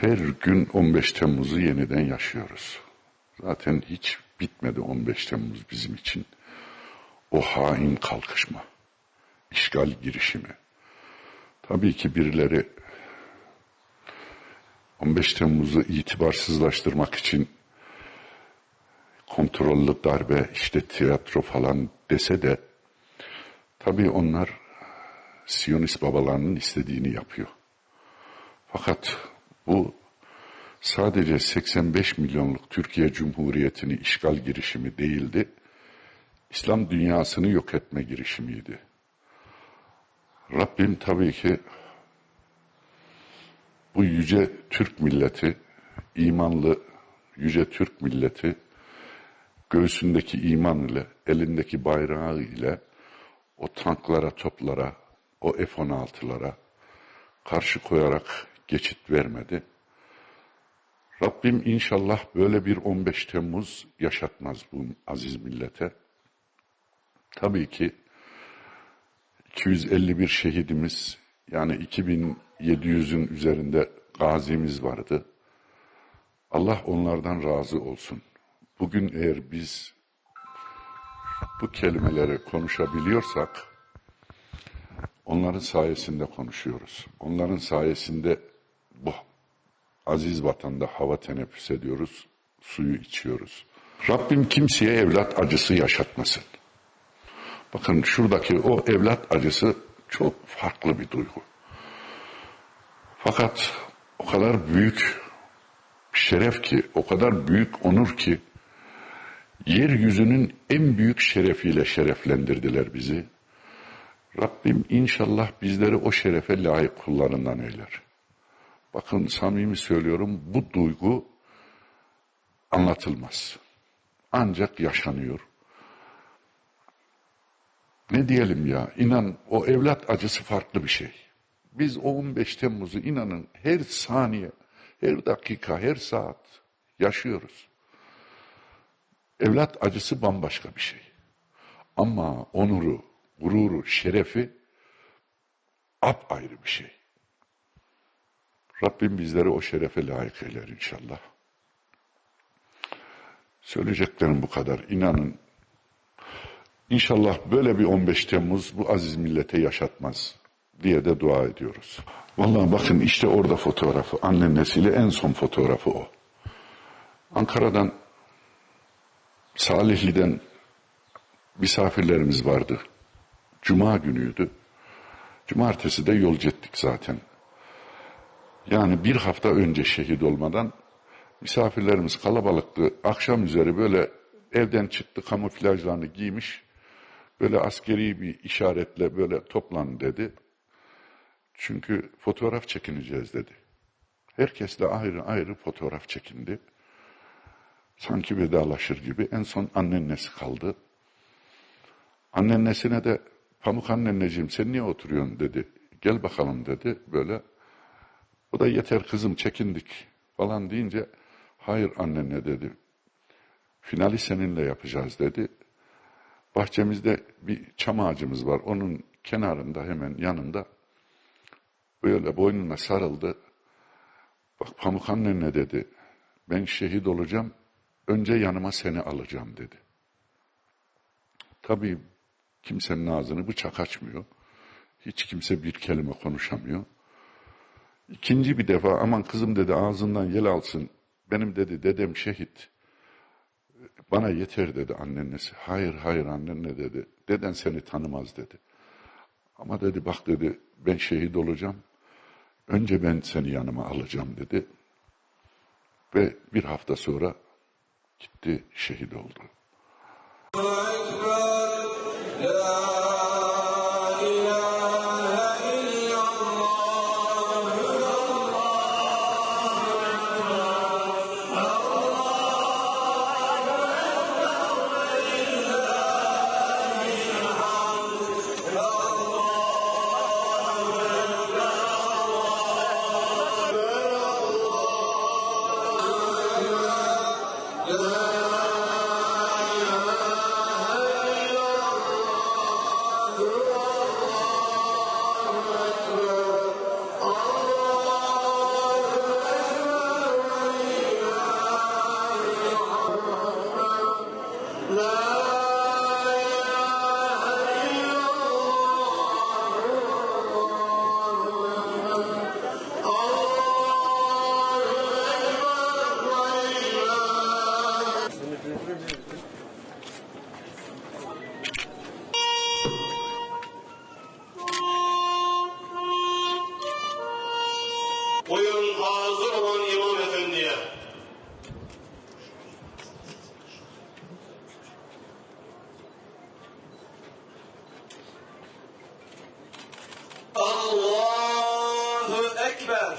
Her gün 15 Temmuz'u yeniden yaşıyoruz. Zaten hiç bitmedi 15 Temmuz bizim için. O hain kalkışma, işgal girişimi. Tabii ki birileri 15 Temmuz'u itibarsızlaştırmak için kontrollü darbe, işte tiyatro falan dese de tabii onlar Siyonist babalarının istediğini yapıyor. Fakat bu sadece 85 milyonluk Türkiye Cumhuriyeti'ni işgal girişimi değildi. İslam dünyasını yok etme girişimiydi. Rabbim tabii ki bu yüce Türk milleti, imanlı yüce Türk milleti göğsündeki iman ile, elindeki bayrağı ile o tanklara, toplara, o F-16'lara karşı koyarak geçit vermedi. Rabbim inşallah böyle bir 15 Temmuz yaşatmaz bu aziz millete. Tabii ki 251 şehidimiz yani 2700'ün üzerinde gazimiz vardı. Allah onlardan razı olsun. Bugün eğer biz bu kelimeleri konuşabiliyorsak onların sayesinde konuşuyoruz. Onların sayesinde bu aziz vatanda hava teneffüs ediyoruz, suyu içiyoruz. Rabbim kimseye evlat acısı yaşatmasın. Bakın şuradaki o evlat acısı çok farklı bir duygu. Fakat o kadar büyük şeref ki, o kadar büyük onur ki, yeryüzünün en büyük şerefiyle şereflendirdiler bizi. Rabbim inşallah bizleri o şerefe layık kullarından eyler. Bakın samimi söylüyorum bu duygu anlatılmaz. Ancak yaşanıyor. Ne diyelim ya inan o evlat acısı farklı bir şey. Biz o 15 Temmuz'u inanın her saniye, her dakika, her saat yaşıyoruz. Evlat acısı bambaşka bir şey. Ama onuru, gururu, şerefi ayrı bir şey. Rabbim bizleri o şerefe layık eyler inşallah. Söyleyeceklerim bu kadar. İnanın İnşallah böyle bir 15 Temmuz bu aziz millete yaşatmaz diye de dua ediyoruz. Vallahi bakın işte orada fotoğrafı. Annesiyle en son fotoğrafı o. Ankara'dan Salihli'den misafirlerimiz vardı. Cuma günüydü. Cumartesi de yolcu ettik zaten. Yani bir hafta önce şehit olmadan misafirlerimiz kalabalıktı. Akşam üzeri böyle evden çıktı kamuflajlarını giymiş. Böyle askeri bir işaretle böyle toplan dedi. Çünkü fotoğraf çekineceğiz dedi. Herkesle ayrı ayrı fotoğraf çekindi. Sanki vedalaşır gibi. En son annennesi kaldı. Annennesine de pamuk annenneciğim sen niye oturuyorsun dedi. Gel bakalım dedi böyle. O da yeter kızım çekindik falan deyince hayır annene dedi. Finali seninle yapacağız dedi. Bahçemizde bir çam ağacımız var. Onun kenarında hemen yanında böyle boynuna sarıldı. Bak Pamuk annene dedi. Ben şehit olacağım. Önce yanıma seni alacağım dedi. Tabii kimsenin ağzını bıçak açmıyor. Hiç kimse bir kelime konuşamıyor. İkinci bir defa aman kızım dedi ağzından yel alsın. Benim dedi dedem şehit. Bana yeter dedi annennesi. Hayır hayır annenle dedi. Deden seni tanımaz dedi. Ama dedi bak dedi ben şehit olacağım. Önce ben seni yanıma alacağım dedi. Ve bir hafta sonra gitti şehit oldu. Ekber. أكبر